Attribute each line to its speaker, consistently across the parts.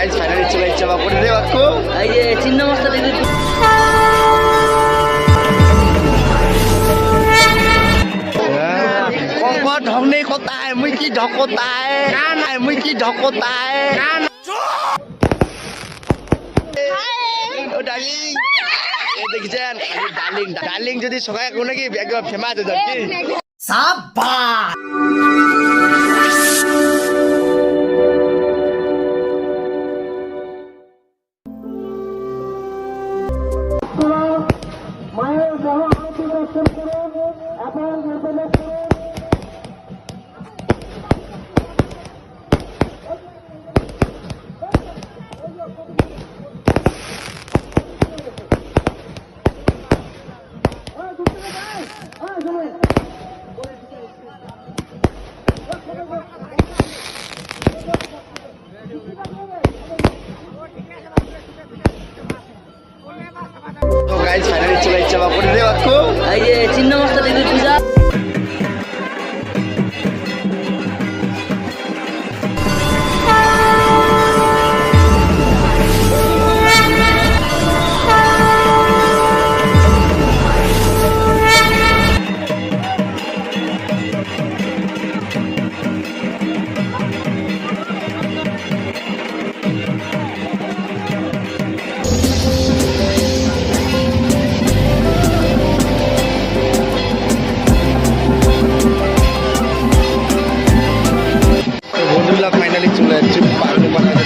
Speaker 1: Guys finally চলে যাচ্ছে বা করে দে বাক্কু।
Speaker 2: এই যে চিহ্ন মস্তা দেখবি
Speaker 1: কঙ্ক ঢং নেই কোথায়? মুই কি ঢক কোথায় না না মুই কি ঢক কোথায় না না। ও ডার্লিং। দেখছেন ডার্লিং। ডার্লিং যদি সকালে কোনো কি একবার ফেমাস হয়ে যাচ্ছে তো গাইজ ফাইনালি চলে যাচ্ছে বা করে দে বাক্কু
Speaker 2: এই যে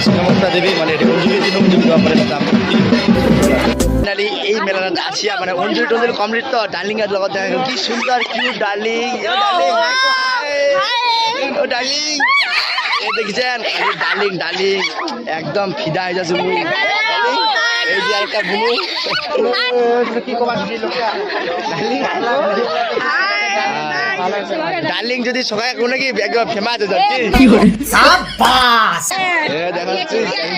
Speaker 1: সিনেমাটা দেবী মানে অঞ্জলি দিন অঞ্জলি ব্যাপারে ফাইনালি এই মেলাটা আসিয়া মানে অঞ্জলি টঞ্জলি কমপ্লিট তো ডার্লিং এর লগত দেখা। কি সুন্দর কিউট ডার্লিং ও ডার্লিং দেখছেন ডার্লিং ডার্লিং একদম ফিদা হয়ে যাচ্ছে এই যে একটা বুনু কি লোকটা? ডার্লিং যদি সকালে কোনো কি একবার ফেমাস হয়ে যাচ্ছে। এ দেখা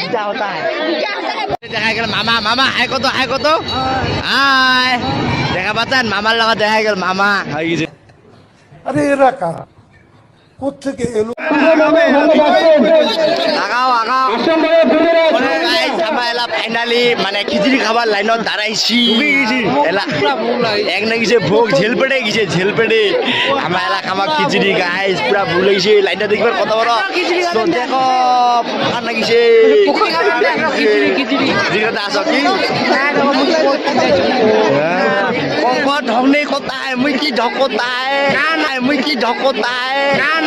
Speaker 1: এটা হতা है দেখা গেল মামা মামা আয় কত আয় কত। আয় দেখা পাচ্ছেন? মামার লাগা দেখা গেল মামা। হয়ে গেছে
Speaker 3: আরে এরা কারা? কোথেকে এলো?
Speaker 1: আগাও আগাও। মানে ফাইনালি মানে খিচুড়ি খাবার লাইনত দাঁড়াইছি। এলা এক না গেছে ভোগ ঝেল পেটে গেছে ঝেল পেটে আমার এলা খাবার খিচুড়ি গাইস পুরা ভুল হয়েছে লাইনটা দেখবার কত বড়। তো দেখো পোকার না গেছে। জিজ্ঞাসা আসো কি? ঢং নেই কোথায় মুই কি ঢক কোথায় না না। মুই কি ঢক না না।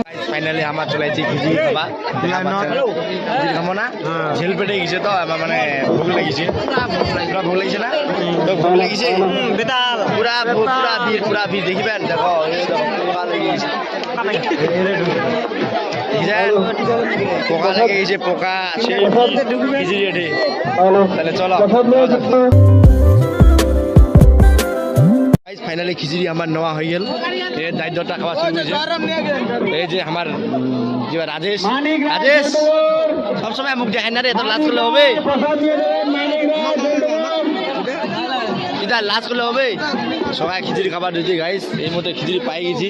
Speaker 1: ফাইনালি আমার চলাইছি খিচড়ি খাবা। খিচড়ি খাব না। ঝেল পেটে গেছে তো আমার মানে ভোগ লাগিছে। পুরা ভোগ লাগিছে না? তো ভোগ লাগিছে? বেতাল। পুরা পুরা ভিড় পুরা ভিড় দেখিবেন দেখো পোকা লেগে গেছে পোকা তাহলে চলো। ফাইনালি খিচুড়ি আমার নেওয়া হয়ে গেল। এর দায়িত্বটা খাওয়া শুরু হয়েছে এই যে আমার যে রাজেশ রাজেশ সবসময় মুখ দেখায় না রে তোর লাজ করলে হবে এটা লাজ করলে হবে সবাই খিচুড়ি খাবার দিয়েছি গাইস এই মতো খিচুড়ি পাই গেছি।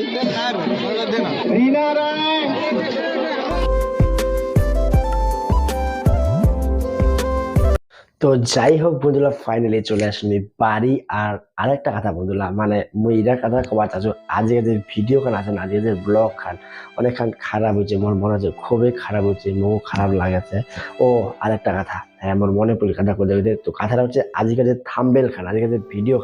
Speaker 1: তো যাই হোক বন্ধুরা ফাইনালি চলে আসলি বাড়ি। আর আরেকটা কথা বন্ধুরা মানে মুই এটার কথা কবা চাচ্ছ, আজকে যে ভিডিও খান আছে না, আজকে যে ব্লগ খান, অনেকখান খারাপ হয়েছে, মোর মনে হচ্ছে খুবই খারাপ হচ্ছে মো খারাপ লাগেছে। ও, আরেকটা কথা হ্যাঁ আমার মনে পড়ি কথা করে তো কথাটা হচ্ছে আজকে যে থাম্বেল খান, আজকে যে ভিডিও খান